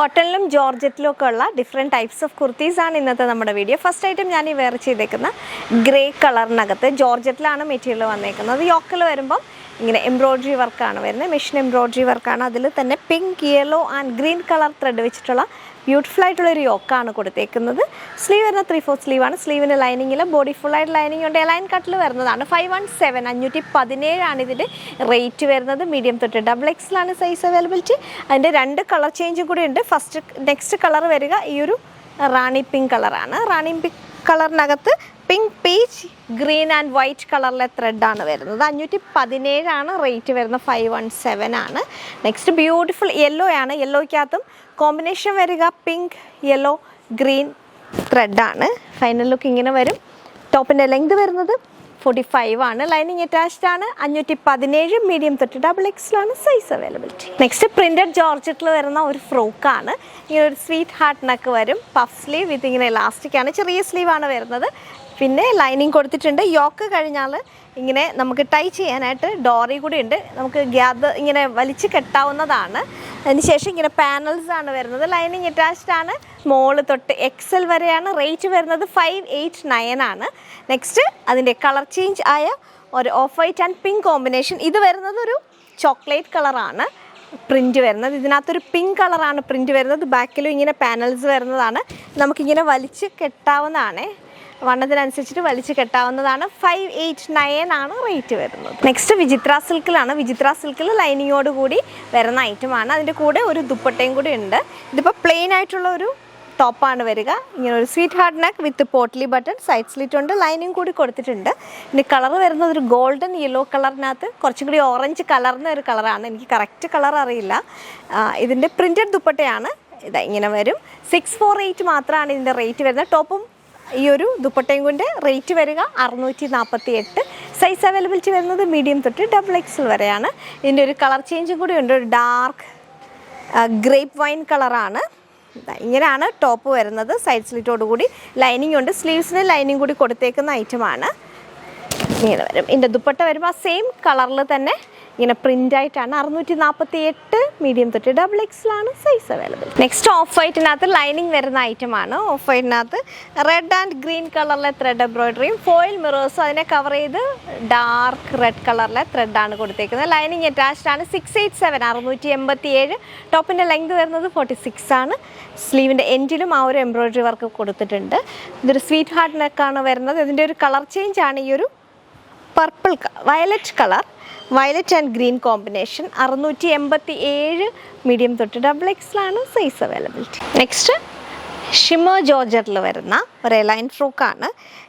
കോട്ടണിലും ജോർജറ്റിലും ഒക്കെ ഉള്ള different types of kurtis ആണ് ഇന്നത്തെ നമ്മുടെ വീഡിയോ ഫസ്റ്റ് ഐറ്റം ഞാൻ ഈ വെയർ ചെയ്തേക്കുന്ന ഗ്രേ കളറിനകത്ത് ജോർജറ്റിലാണ് മെറ്റീരിയൽ വന്നേക്കുന്നത്. യോക്കിൽ വരുമ്പം ഇങ്ങനെ എംബ്രോയ്ഡറി വർക്കാണ് വരുന്നത്. മെഷീൻ എംബ്രോയ്ഡറി വർക്കാണ് അതിൽ തന്നെ pink yellow and green colour thread വെച്ചിട്ടുള്ള ബ്യൂട്ടിഫുൾ ആയിട്ടുള്ള ഒരു യോക്കാണ് കൊടുത്തേക്കുന്നത്. സ്ലീവ് വരുന്ന ത്രീ ഫോർ സ്ലീവ് ആണ്. സ്ലീവിന് ലൈനിങ്ങിൽ ബോഡി ഫുൾ ആയിട്ട് ലൈനിങ് ഉണ്ട്. ലൈൻ കട്ടിൽ വരുന്നതാണ്. ഫൈവ് വൺ സെവൻ അഞ്ഞൂറ്റി പതിനേഴാണ് ഇതിന്റെ റേറ്റ് വരുന്നത്. മീഡിയം തൊട്ട് ഡബിൾ എക്സിലാണ് സൈസ് അവൈലബിലിറ്റി അതിന്റെ രണ്ട് കളർ ചേഞ്ചും കൂടി ഉണ്ട്. ഫസ്റ്റ് നെക്സ്റ്റ് കളർ വരിക ഈ ഒരു റാണി പിങ്ക് കളറാണ് റാണി pink കളറിനകത്ത് pink peach green and white കളറിലെ ത്രെഡാണ് വരുന്നത്. അഞ്ഞൂറ്റി പതിനേഴാണ് റേറ്റ് വരുന്നത് ഫൈവ് വൺ സെവൻ ആണ്. നെക്സ്റ്റ് ബ്യൂട്ടിഫുൾ യെല്ലോ ആണ്. യെല്ലോയ്ക്കകത്തും കോമ്പിനേഷൻ വരിക പിങ്ക് യെല്ലോ ഗ്രീൻ ത്രെഡാണ് ഫൈനൽ ലുക്ക് ഇങ്ങനെ വരും. ടോപ്പിന്റെ ലെങ്ത് വരുന്നത് ഫോർട്ടി ഫൈവ് ആണ്. ലൈനിങ് അറ്റാച്ച്ഡ് ആണ്. അഞ്ഞൂറ്റി പതിനേഴ് മീഡിയം തൊട്ട് ഡബിൾ എക്സിലാണ് സൈസ് അവൈലബിലിറ്റി നെക്സ്റ്റ് പ്രിന്റഡ് ജോർജറ്റിൽ വരുന്ന ഒരു ഫ്രോക്കാണ് ഇങ്ങനെ ഒരു സ്വീറ്റ് ഹാർട്ട് വരും. പഫ് സ്ലീവ് വിത്ത് ഇങ്ങനെ ആണ്. ചെറിയ സ്ലീവാണ് വരുന്നത്. പിന്നെ ലൈനിങ് കൊടുത്തിട്ടുണ്ട്. യോക്ക് കഴിഞ്ഞാൽ ഇങ്ങനെ നമുക്ക് ടൈ ചെയ്യാനായിട്ട് ഡോറി കൂടി ഉണ്ട്. നമുക്ക് ഗ്യാദർ ഇങ്ങനെ വലിച്ചു കെട്ടാവുന്നതാണ്. അതിനുശേഷം ഇങ്ങനെ പാനൽസ് ആണ് വരുന്നത്. ലൈനിങ് അറ്റാച്ച്ഡ് ആണ്. സ്മോൾ തൊട്ട് എക്സൽ വരെയാണ്. റേറ്റ് വരുന്നത് ഫൈവ് എയ്റ്റ് നയൻ ആണ്. നെക്സ്റ്റ് അതിന്റെ കളർ ചേഞ്ച് ആയ ഒരു off white and pink combination ഇത് വരുന്നത് ഒരു ചോക്ലേറ്റ് കളറാണ് പ്രിന്റ് വരുന്നത്. ഇതിനകത്തൊരു പിങ്ക് കളറാണ് പ്രിന്റ് വരുന്നത്. ബാക്കിലും ഇങ്ങനെ പാനൽസ് വരുന്നതാണ്. നമുക്കിങ്ങനെ വലിച്ച് കെട്ടാവുന്നതാണ്. വണ്ണത്തിനനുസരിച്ചിട്ട് വലിച്ചു കെട്ടാവുന്നതാണ് ഫൈവ് എയ്റ്റ് നയൻ ആണ് റേറ്റ് വരുന്നത്. നെക്സ്റ്റ് വിചിത്ര സിൽക്കിലാണ്. വിചിത്ര സിൽക്കിൽ ലൈനിങ്ങോട് കൂടി വരുന്ന ഐറ്റമാണ് അതിന്റെ കൂടെ ഒരു ദുപ്പട്ടയും കൂടി ഉണ്ട്. ഇതിപ്പോൾ പ്ലെയിൻ ആയിട്ടുള്ള ഒരു ടോപ്പാണ് വരിക. ഇങ്ങനെ ഒരു sweetheart neck with potli button side slit ഉണ്ട് ലൈനിങ് കൂടി കൊടുത്തിട്ടുണ്ട്. ഇനി കളർ വരുന്നത് ഒരു ഗോൾഡൻ യെല്ലോ കളറിനകത്ത് കുറച്ചും കൂടി ഓറഞ്ച് കളറിന് ഒരു കളറാണ് എനിക്ക് കറക്റ്റ് കളർ അറിയില്ല. ഇതിന്റെ പ്രിന്റഡ് ദുപ്പട്ടയാണ്. ഇതാ ഇങ്ങനെ വരും. സിക്സ് ഫോർ എയ്റ്റ് മാത്രമാണ് ഇതിന്റെ റേറ്റ് വരുന്നത്. ടോപ്പും ഈ ഒരു ദുപ്പട്ടയും കൊണ്ട് റേറ്റ് വരിക അറുന്നൂറ്റി നാൽപ്പത്തി എട്ട് സൈസ് അവൈലബിലിറ്റി വരുന്നത് മീഡിയം തൊട്ട് ഡബിൾ എക്സൽ വരെയാണ്. ഇതിന്റെ ഒരു കളർ ചേഞ്ചും കൂടി ഉണ്ട്. ഒരു ഡാർക്ക് ഗ്രേപ്പ് വൈൻ കളറാണ് ഇങ്ങനെയാണ് ടോപ്പ് വരുന്നത്. സൈഡ് സ്ലിറ്റോട് കൂടി ലൈനിങ് ഉണ്ട്. സ്ലീവ്സിന് ലൈനിങ് കൂടി കൊടുത്തേക്കുന്ന ഐറ്റമാണ് ഇങ്ങനെ വരും. ഇതിന്റെ ദുപ്പട്ട വരുമ്പോൾ സെയിം കളറിൽ തന്നെ ഇങ്ങനെ പ്രിന്റ് ആയിട്ടാണ് അറുന്നൂറ്റി നാൽപ്പത്തി എട്ട് മീഡിയം തൊട്ട് ഡബിൾ എക്സിലാണ് സൈസ് അവൈലബിൾ നെക്സ്റ്റ് ഓഫ് വൈറ്റിനകത്ത് ലൈനിങ് വരുന്ന ഐറ്റമാണ് ഓഫ് വൈറ്റിനകത്ത് റെഡ് ആൻഡ് ഗ്രീൻ കളറിലെ ത്രെഡ് എംബ്രോയിഡറിയും ഫോയിൽ മിറേഴ്സും അതിനെ കവർ ചെയ്ത് ഡാർക്ക് റെഡ് കളറിലെ ത്രെഡാണ് കൊടുത്തേക്കുന്നത്. ലൈനിങ് അറ്റാച്ച്ഡ് ആണ് സിക്സ് എയ്റ്റ് സെവൻ അറുന്നൂറ്റി എൺപത്തി ഏഴ് ടോപ്പിന്റെ ലെങ്ത് വരുന്നത് ഫോർട്ടി സിക്സ് ആണ്. സ്ലീവിന്റെ എൻഡിലും ആ ഒരു എംബ്രോയിഡറി വർക്ക് കൊടുത്തിട്ടുണ്ട്. ഇതൊരു സ്വീറ്റ് ഹാർട്ട് വരുന്നത്. ഇതിന്റെ ഒരു കളർ ചേഞ്ച് ആണ് ഈ ഒരു purple violet colour violet and green combination അറുന്നൂറ്റി എൺപത്തി ഏഴ് മീഡിയം തൊട്ട് ഡബിൾ എക്സിലാണ് സൈസ് അവൈലബിലിറ്റി നെക്സ്റ്റ് ഷിമോ ജോർജറിൽ വരുന്ന ഒരു എലൈൻ ഫ്രൂക്കാണ്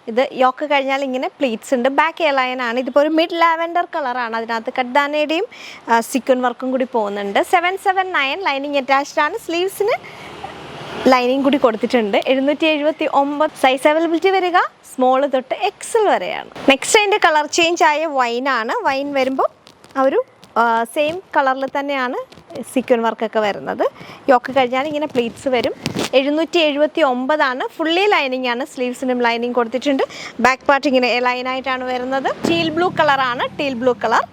ഇത് യോക്ക് കഴിഞ്ഞാൽ ഇങ്ങനെ പ്ലീറ്റ്സ് ഉണ്ട്. ബാക്ക് എലൈൻ ആണ്. ഇതിപ്പോൾ ഒരു മിഡ് ലാവൻഡർ കളറാണ് അതിനകത്ത് കഡ്ഡാനയുടെയും സിക്വൻ വർക്കും കൂടി പോകുന്നുണ്ട്. Seven seven nine lining attached ആണ്. സ്ലീവ്സിന് ലൈനിങ് കൂടി കൊടുത്തിട്ടുണ്ട്. എഴുന്നൂറ്റി എഴുപത്തി ഒമ്പത് സൈസ് അവൈലബിലിറ്റി വരിക സ്മോൾ തൊട്ട് എക്സൽ വരെയാണ്. നെക്സ്റ്റ് അതിന്റെ കളർ ചേഞ്ച് ആയ വൈനാണ് വൈൻ വരുമ്പോൾ ആ ഒരു സെയിം കളറിൽ തന്നെയാണ് സിക്വൻ വർക്കൊക്കെ വരുന്നത്. യോക്ക് കഴിഞ്ഞാൽ ഇങ്ങനെ പ്ലീറ്റ്സ് വരും. എഴുന്നൂറ്റി എഴുപത്തി ഒമ്പതാണ് ഫുള്ളി ലൈനിങ് ആണ് സ്ലീവ്സിനും ലൈനിങ് കൊടുത്തിട്ടുണ്ട്. ബാക്ക് പാർട്ട് ഇങ്ങനെ ലൈനായിട്ടാണ് വരുന്നത്. ടീൽ ബ്ലൂ കളറാണ് ടീൽ ബ്ലൂ കളർ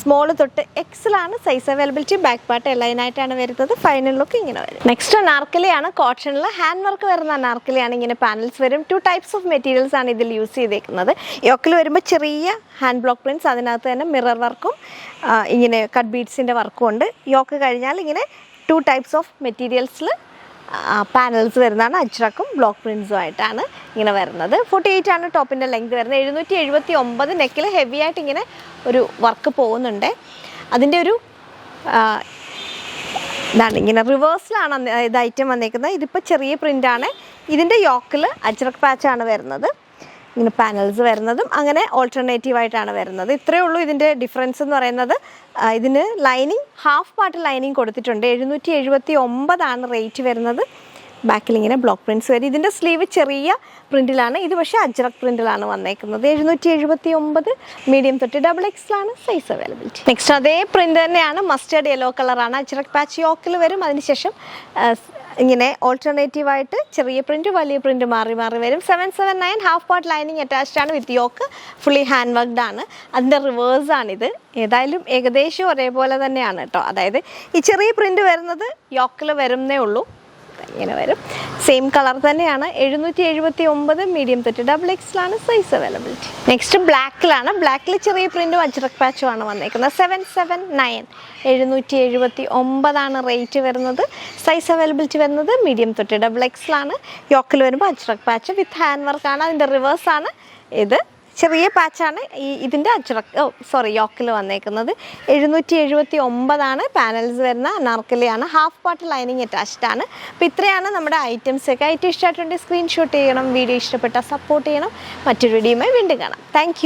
സ്മോൾ തൊട്ട് എക്സലാണ് സൈസ് അവൈലബിലിറ്റി ബാക്ക് പാർട്ട് എല്ലാതിനായിട്ടാണ് വരുന്നത്. ഫൈനൽ ലുക്ക് ഇങ്ങനെ വരും. നെക്സ്റ്റ് അനാർക്കലിയാണ് കോട്ടണിൽ ഹാൻഡ് വർക്ക് വരുന്ന അനാർക്കലിയാണ് ഇങ്ങനെ പാനൽസ് വരും. ടു ടൈപ്സ് ഓഫ് മെറ്റീരിയൽസ് ആണ് ഇതിൽ യൂസ് ചെയ്തേക്കുന്നത്. യോക്കിൽ വരുമ്പോൾ ചെറിയ ഹാൻഡ് ബ്ലോക്ക് പ്രിന്റ്സ് അതിനകത്ത് തന്നെ മിറർ വർക്കും ഇങ്ങനെ കട്ട് ബീഡ്സിന്റെ വർക്കും ഉണ്ട്. യോക്ക് കഴിഞ്ഞാൽ ഇങ്ങനെ ടു ടൈപ്സ് ഓഫ് മെറ്റീരിയൽസിൽ പാനൽസ് വരുന്നതാണ്. അജ്രക്കും ബ്ലോക്ക് പ്രിൻസും ആയിട്ടാണ് ഇങ്ങനെ വരുന്നത്. ഫോർട്ടി എയ്റ്റ് ആണ് ടോപ്പിന്റെ ലെങ്ത് വരുന്നത്. എഴുന്നൂറ്റി എഴുപത്തി ഒമ്പത് നെക്കിൽ ഹെവി ആയിട്ട് ഇങ്ങനെ ഒരു വർക്ക് പോകുന്നുണ്ട്. അതിന്റെ ഒരു ഇതാണ് ഇങ്ങനെ റിവേഴ്സിലാണ് ഇത് ഐറ്റം വന്നേക്കുന്നത്. ഇതിപ്പോൾ ചെറിയ പ്രിന്റാണ് ഇതിന്റെ യോക്കിൽ അജ്രക് പാച്ചാണ് വരുന്നത്. ഇങ്ങനെ പാനൽസ് വരുന്നതും അങ്ങനെ ഓൾട്ടർനേറ്റീവ് ആയിട്ടാണ് വരുന്നത്. ഇത്രയേ ഉള്ളൂ ഇതിന്റെ ഡിഫറൻസ് എന്ന് പറയുന്നത്. ഇതിന് ലൈനിങ് ഹാഫ് പാർട്ട് ലൈനിങ് കൊടുത്തിട്ടുണ്ട്. എഴുന്നൂറ്റി എഴുപത്തി ഒമ്പതാണ് റേറ്റ് വരുന്നത്. ബാക്കിൽ ഇങ്ങനെ ബ്ലോക്ക് പ്രിന്റ്സ് വരും. ഇതിന്റെ സ്ലീവ് ചെറിയ പ്രിന്റിലാണ് ഇത് പക്ഷേ അജ്രക് പ്രിന്റിലാണ് വന്നേക്കുന്നത്. എഴുന്നൂറ്റി എഴുപത്തി ഒമ്പത് മീഡിയം തൊട്ട് ഡബിൾ എക്സിലാണ് സൈസ് അവൈലബിലിറ്റി നെക്സ്റ്റ് അതേ പ്രിന്റ് തന്നെയാണ് മസ്റ്റേർഡ് യെല്ലോ കളറാണ് അജ്രക് പാച്ച് യോക്കിൽ വരും. അതിനുശേഷം ഇങ്ങനെ ഓൾട്ടർനേറ്റീവ് ആയിട്ട് ചെറിയ പ്രിന്റ് വലിയ പ്രിന്റ് മാറി മാറി വരും. Seven seven nine half part lining attached ആണ് with yoke fully hand worked ആണ്. അതിന്റെ റിവേഴ്സ് ആണിത്. ഏതായാലും ഏകദേശം ഒരേപോലെ തന്നെയാണ് കേട്ടോ. അതായത് ഈ ചെറിയ പ്രിന്റ് വരുന്നത് യോക്കിൽ വരുന്നേ ഉള്ളൂ. ഇങ്ങനെ വരും. സെയിം കളർ തന്നെയാണ്. എഴുന്നൂറ്റി എഴുപത്തി ഒമ്പത് മീഡിയം തൊട്ട് ഡബിൾ എക്സിലാണ് സൈസ് അവൈലബിലിറ്റി നെക്സ്റ്റ് ബ്ലാക്കിലാണ് ബ്ലാക്കിൽ ചെറിയ പ്രിന്റും അജ്രക് പാച്ചും ആണ് വന്നേക്കുന്നത്. സെവൻ സെവൻ നയൻ എഴുന്നൂറ്റി എഴുപത്തി ഒമ്പതാണ് റേറ്റ് വരുന്നത്. സൈസ് അവൈലബിലിറ്റി വരുന്നത് മീഡിയം തൊട്ട് ഡബിൾ എക്സിലാണ് യോക്കിൽ വരുമ്പോൾ അജ്രക് പാച്ച് വിത്ത് ഹാൻഡ് വർക്കാണ് അതിന്റെ റിവേഴ്സാണ് ഇത് ചെറിയ പാച്ചാണ്. ഈ ഇതിന്റെ അച്ചട ഓ സോറി യോക്കിൽ വന്നേക്കുന്നത്. എഴുന്നൂറ്റി എഴുപത്തി ഒമ്പതാണ് പാനൽസ് വരുന്ന നർക്കലിയാണ് ഹാഫ് പാർട്ട് ലൈനിങ് അറ്റാച്ച്ഡ് ആണ്. അപ്പോൾ ഇത്രയാണ് നമ്മുടെ ഐറ്റംസ് ഒക്കെ ഐറ്റം ഇഷ്ടമായിട്ടുണ്ടെങ്കിൽ സ്ക്രീൻഷോട്ട് ചെയ്യണം. വീഡിയോ ഇഷ്ടപ്പെട്ടാൽ സപ്പോർട്ട് ചെയ്യണം. മറ്റൊരു വീഡിയോയുമായി വീണ്ടും കാണാം. താങ്ക്